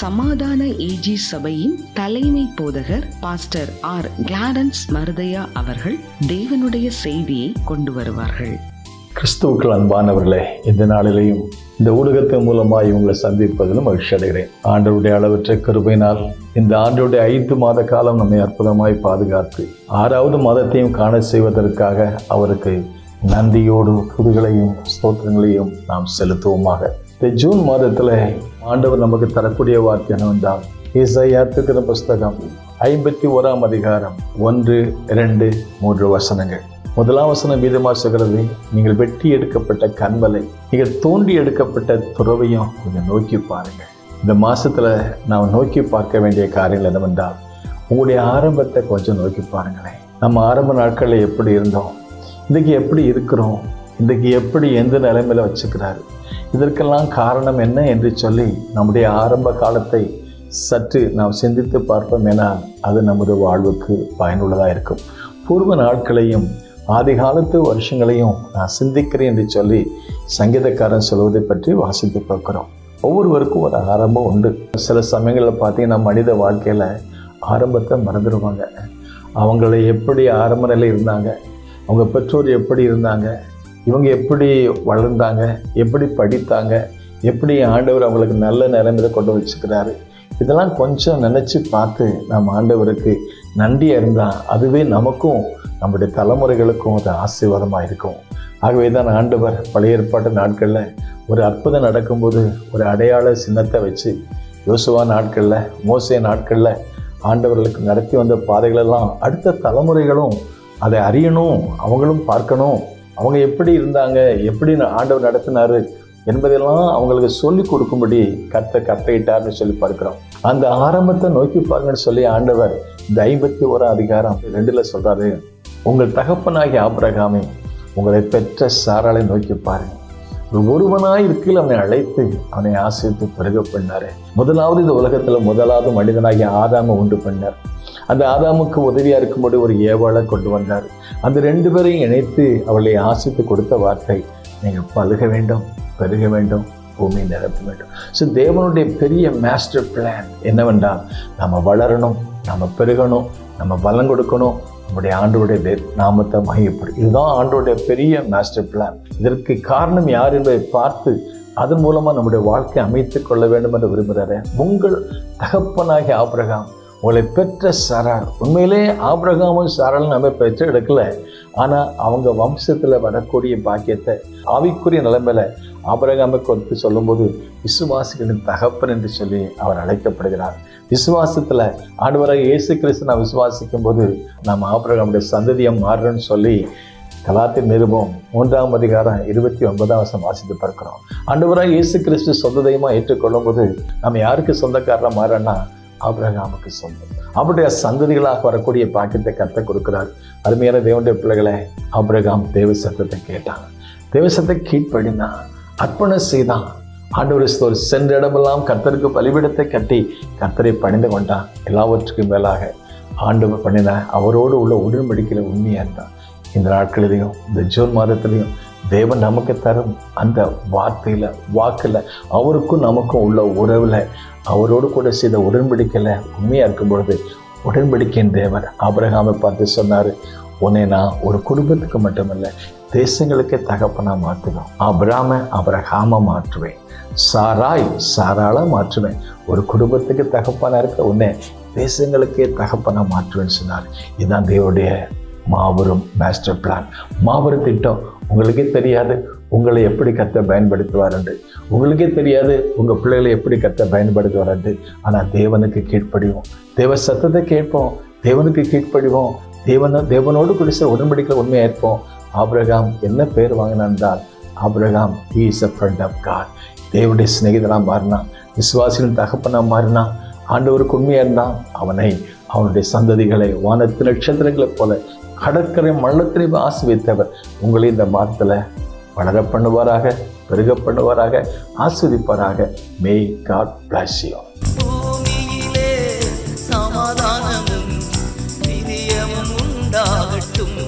சமாதான ஏஜி சபையின் தலைமை போதகர் பாஸ்டர் ஆர் கிளாரன்ஸ் மருதையா அவர்கள் தேவனுடைய செய்தியை கொண்டு வருவார்கள். கிறிஸ்துவுக்கள் அன்பானவர்களே இந்த நாளிலேயும் இந்த ஊடகத்தின் மூலமாக இவங்களை சந்திப்பதிலும் மகிழ்ச்சி அடைகிறேன். ஆண்டவருடைய அளவற்ற கருபையினால் இந்த ஆண்டவருடைய ஐந்து மாத காலம் நம்மை அற்புதமாய் பாதுகாத்து ஆறாவது மாதத்தையும் காண செய்வதற்காக அவருக்கு நன்றியோடு புதுகளையும் ஸ்தோத்திரங்களையும் நாம் செலுத்துவோமாக. இந்த ஜூன் மாதத்தில் ஆண்டவர் நமக்கு தரக்கூடிய வார்த்தை என்னவென்றால் இசையா திருக்கிற புஸ்தகம் ஐம்பத்தி ஓராம் அதிகாரம் ஒன்று இரண்டு மூன்று வசனங்கள். முதலாம் வசனம் மீதமாக சொல்கிறது நீங்கள் வெட்டி எடுக்கப்பட்ட கண்மலை நீங்கள் தோண்டி எடுக்கப்பட்ட துறவையும் கொஞ்சம் நோக்கி பாருங்கள். இந்த மாதத்தில் நாம் நோக்கி பார்க்க வேண்டிய காரியங்கள் என்னவென்றால் உங்களுடைய ஆரம்பத்தை கொஞ்சம் நோக்கி பாருங்களேன். நம்ம ஆரம்ப நாட்களில் எப்படி இருந்தோம் இன்றைக்கி எப்படி இருக்கிறோம் இன்றைக்கி எப்படி எந்த நிலைமையில வச்சுக்கிறாரு? இதற்கெல்லாம் காரணம் என்ன என்று சொல்லி நம்முடைய ஆரம்ப காலத்தை சற்று நாம் சிந்தித்து பார்ப்போம் என அது நமது வாழ்வுக்கு பயனுள்ளதாக இருக்கும். பூர்வ நாட்களையும் ஆதி காலத்து வருஷங்களையும் நான் சிந்திக்கிறேன் என்று சொல்லி சங்கீதக்காரன் சொல்வதை பற்றி வாசித்து பார்க்குறோம். ஒவ்வொருவருக்கும் ஒரு ஆரம்பம் உண்டு. சில சமயங்களில் பார்த்தீங்கன்னா மனித வாழ்க்கையில் ஆரம்பத்தை மறந்துடுவாங்க அவங்கள எப்படி ஆரம்ப நிலை இருந்தாங்க? அவங்க பெற்றோர் எப்படி இருந்தாங்க? இவங்க எப்படி வளர்ந்தாங்க எப்படி படித்தாங்க எப்படி ஆண்டவர் அவங்களுக்கு நல்ல நிலைமையில கொண்டு வச்சுக்கிறாரு இதெல்லாம் கொஞ்சம் நினச்சி பார்த்து நம்ம ஆண்டவருக்கு நன்றியாக இருந்தால் அதுவே நமக்கும் நம்முடைய தலைமுறைகளுக்கும் அது ஆசீர்வாதமாக இருக்கும். ஆகவே தான் ஆண்டவர் பழைய ஏற்பாட்டு நாட்களில் ஒரு அற்புதம் நடக்கும்போது ஒரு அடையாள சின்னத்தை வச்சு யோசுவா நாட்களில் மோசைய நாட்களில் ஆண்டவர்களுக்கு நடத்தி வந்த பாதைகளெல்லாம் அடுத்த தலைமுறைகளும் அதை அறியணும் அவங்களும் பார்க்கணும். அவங்க எப்படி இருந்தாங்க? எப்படி ஆண்டவர் நடத்தினாரு? என்பதெல்லாம் அவங்களுக்கு சொல்லி கொடுக்கும்படி கத்த கட்டளையிட்டார்னு சொல்லி பார்க்கிறோம். அந்த ஆரம்பத்தை நோக்கி பாருங்கன்னு சொல்லி ஆண்டவர் இந்த ஐம்பத்தி ஓராம் அதிகாரம் ரெண்டுல சொல்றாரு. உங்கள் தகப்பனாகிய ஆபிரகாமே உங்களை பெற்ற சாராளை நோக்கி பாருங்க. ஒருவனாய் இருக்கையில் அவனை அழைத்து அவனை ஆசிரித்து பிறகு பண்ணாரு. முதலாவது இந்த உலகத்துல முதலாவது மனிதனாகிய ஆதாம உண்டு பண்ணார். அந்த ஆதாமுக்கு உதவியாக இருக்கும்போது ஒரு ஏவாளை கொண்டு வந்தார். அந்த ரெண்டு பேரையும் இணைத்து அவளை ஆசித்து கொடுத்த வார்த்தை நீங்கள் பழுக வேண்டும் பெருக வேண்டும் பூமியை நிரப்ப வேண்டும். ஸோ தேவனுடைய பெரிய மாஸ்டர் பிளான் என்னவென்றால் நம்ம வளரணும் நம்ம பெருகணும் நம்ம பலம் கொடுக்கணும். நம்முடைய ஆண்டோடைய நாமத்தை மகிழப்படும் இதுதான் ஆண்டோடைய பெரிய மாஸ்டர் பிளான் இதற்கு காரணம் யார் என்பதை பார்த்து அதன் மூலமாக நம்முடைய வாழ்க்கையை அமைத்துக் கொள்ள வேண்டும் என்று விரும்புகிறாரு. உங்கள் தகப்பனாகிய ஆபிரகாம் உங்களை பெற்ற சராள் உண்மையிலே ஆபிரகாமும் சராளும் நம்ம பெற்று எடுக்கல. ஆனால் அவங்க வம்சத்தில் வரக்கூடிய பாக்கியத்தை ஆவிக்குரிய நிலைமையில ஆபிரகாமை கொடுத்து சொல்லும்போது விசுவாசிகளின் தகப்பன் என்று சொல்லி அவர் அழைக்கப்படுகிறார். விசுவாசத்தில் ஆண்டவராக இயேசு கிறிஸ்து நான் விசுவாசிக்கும் போது நாம் ஆபிரகாமுடைய சந்ததியை மாறுறோன்னு சொல்லி கலாத்தின் நிருபம் மூன்றாம் அதிகாரம் இருபத்தி ஒன்பதாம் வருஷம் வாசித்து பார்க்கிறோம். ஆண்டவராக இயேசு கிறிஸ்து சொந்த தெய்வமாக ஏற்றுக்கொள்ளும் போது நம்ம யாருக்கு சொந்தக்காரராக மாறோன்னா ஆபிரகாமுக்கு சொந்தம். அவருடைய சந்ததிகளாக வரக்கூடிய பாக்கியத்தை கத்த கொடுக்கிறார். அருமையான தேவனுடைய பிள்ளைகளை ஆபிரகாம் தேவ சத்தத்தை கேட்டான். தேவ சத்தை கீழ்ப்படினான் அர்ப்பணம் செய்தான். ஆண்டவர் ஒரு சென்ற இடமெல்லாம் கர்த்தருக்கு பலிபிடத்தை கட்டி கர்த்தரை பணிந்து கொண்டான் எல்லாவற்றுக்கும் மேலாக ஆண்டவர் பண்ணின அவரோடு உள்ள உடன்படிக்கையில் உண்மையாக இருந்தான் இந்த நாட்களிலையும் இந்த ஜூன் மாதத்திலையும் தேவன் நமக்கு தரும் அந்த வார்த்தையில் வாக்கில் அவருக்கும் நமக்கும் உள்ள உறவில் அவரோடு கூட செய்த உடன்படிக்கையில் உண்மையாக இருக்கும் பொழுது உடன்படிக்கையின் தேவர் அபரகாமை பார்த்து சொன்னார் உன்னை நான் ஒரு குடும்பத்துக்கு மட்டுமல்ல தேசங்களுக்கே தகப்பனாக மாற்றுவேன். அபிராம அபரகாம மாற்றுவேன். சாராய் சாராளாக மாற்றுவேன். ஒரு குடும்பத்துக்கு தகப்பனாக இருக்க உன்னை தேசங்களுக்கே தகப்பனாக மாற்றுவேன்னு சொன்னார். இதுதான் தேவருடைய மாபெரும் மாஸ்டர் பிளான் மாபெரும் திட்டம். உங்களுக்கே தெரியாது உங்களை எப்படி கத்த பயன்படுத்துவார் என்று. உங்களுக்கே தெரியாது உங்கள் பிள்ளைகளை எப்படி கத்த பயன்படுத்துவார் என்று. ஆனால் தேவனுக்கு கீழ்ப்படிவோம். தேவ சத்தத்தை கேட்போம். தேவனுக்கு கீழ்ப்படிவோம். தேவன தேவனோடு குடிச உடன்படிக்கை உண்மையாக இருப்போம் ஆப்ரகாம் என்ன பேர் வாங்கினான் என்றால் he is a friend of God தேவனுடைய சிநேகிதனாக மாறினான் விசுவாசியின் தகப்பனாக மாறினான் ஆண்டவருக்கு உண்மையாக இருந்தான். அவனை அவனுடைய சந்ததிகளை வானத்து நட்சத்திரங்களைப் போல கடற்கரை மள்ளத்திலே ஆசிர்வித்தவர் உங்களை இந்த மாதத்தில் வளர பண்ணுவாராக பெருக பண்ணுவாராக ஆஸ்வதிப்பாராக மே காட் பிளஸ் யூ சமாதானமும் நிதியமும் உண்டாகட்டும்.